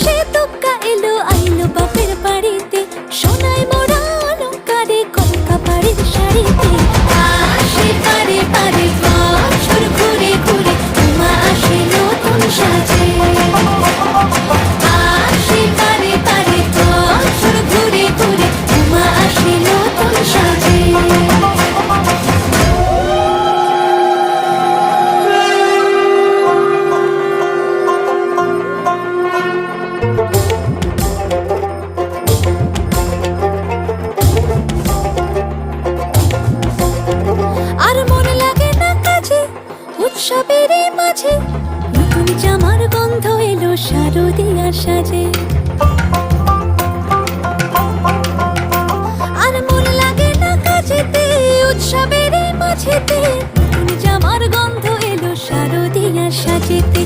সে তোকা এলো বাপের বাড়িতে। সোনায় মোড়া অলঙ্কারে কলকা পাড়ির শাড়িতে পারে পারে উৎসবেরই মাঝে নতুন জামার গন্ধ এলো শারদিয়ার সাজে। আর মন লাগে না কাজেতে, উৎসবের মাঝেতে, নতুন জামার গন্ধ এলো শারদিয়ার সাজেতে।